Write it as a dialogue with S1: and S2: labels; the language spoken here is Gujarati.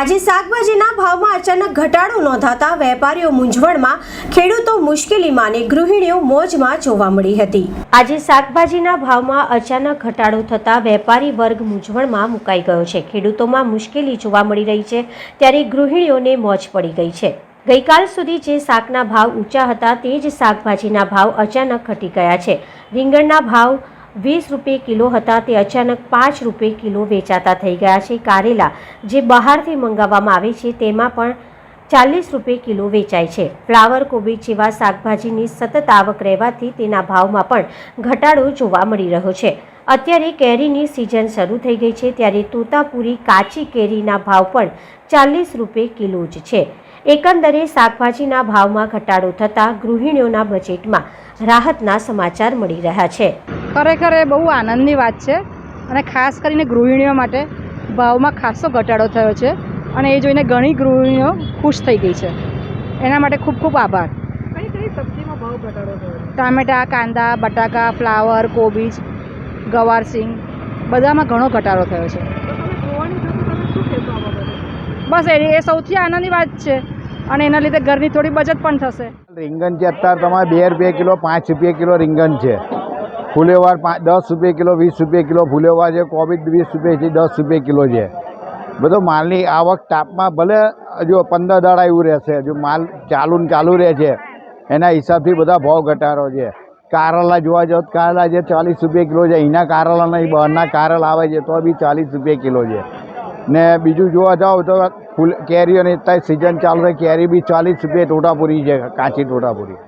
S1: આજે શાકભાજીના ભાવમાં અચાનક ઘટાડો નોંધાતા વેપારીઓ મૂંઝવણમાં, ખેડૂતો મુશ્કેલીમાં અને ગૃહિણીઓ મોજમાં જોવા મળી હતી. આજે શાકભાજીના ભાવમાં અચાનક ઘટાડો થતાં વેપારી વર્ગ મૂંઝવણમાં મુકાઈ ગયો છે. ખેડૂતોમાં મુશ્કેલી જોવા મળી રહી છે, ત્યારે ગૃહિણીઓને મોજ પડી ગઈ છે. ગઈકાલ સુધી જે શાકના ભાવ ઊંચા હતા, તે જ શાકભાજીના ભાવ અચાનક ઘટી ગયા છે. રીંગણના ભાવ વીસ રૂપિયે કિલો હતા, તે અચાનક પાંચ રૂપિયે કિલો વેચાતા થઈ ગયા છે. કારેલા જે બહારથી મંગાવવામાં આવે છે, તેમાં પણ ચાલીસ રૂપિયે કિલો વેચાય છે. ફ્લાવર, કોબી જેવા શાકભાજીની સતત આવક રહેવાથી તેના ભાવમાં પણ ઘટાડો જોવા મળી રહ્યો છે. અત્યારે કેરીની સિઝન શરૂ થઈ ગઈ છે, ત્યારે તોતાપુરી કાચી કેરીના ભાવ પણ ચાલીસ રૂપિયે કિલો જ છે. એકંદરે શાકભાજીના ભાવમાં ઘટાડો થતાં ગૃહિણીઓના બજેટમાં રાહતના સમાચાર મળી રહ્યા છે.
S2: ખરેખર એ બહુ આનંદની વાત છે અને ખાસ કરીને ગૃહિણીઓ માટે ભાવમાં ખાસો ઘટાડો થયો છે અને એ જોઈને ઘણી ગૃહિણીઓ ખુશ થઈ ગઈ છે. એના માટે ખૂબ ખૂબ આભાર. કઈ કઈ સબ્જીમાં ભાવ ઘટાડો થયો ટામેટા કાંદા બટાકા ફ્લાવર કોબીજ ગવારસિંગ બધામાં ઘણો ઘટાડો થયો છે. બસ એ એ સૌથી આનંદની વાત છે અને એના લીધે ઘરની થોડી બચત પણ થશે.
S3: રીંગણ છે અત્યારે તમારે બે રૂપિયા કિલો પાંચ રૂપિયા કિલો રીંગણ છે. ફુલેવાર પાંચ દસ રૂપિયા કિલો, વીસ રૂપિયા કિલો ફુલેવાર છે, કોબીજ વીસ રૂપિયાથી દસ રૂપિયા કિલો છે. બધો માલની આવક તાપમાં ભલે હજુ પંદર દાડા એવું રહેશે, હજુ માલ ચાલુ ચાલુ રહે છે, એના હિસાબથી બધા ભાવ ઘટાડો છે. કારેલા જોવા જાઓ કારેલા જે ચાલીસ રૂપિયા કિલો છે અહીંના કારેલા નહીં, બહારના કારેલા આવે છે, તો બી ચાલીસ રૂપિયા કિલો છે. ને બીજું જોવા જાઓ તો ફૂલ કેરીઓની અત્યારે સિઝન ચાલુ છે, કેરી બી ચાલીસ રૂપિયા ટોટાપુરી છે, કાચી ટોટાપુરી.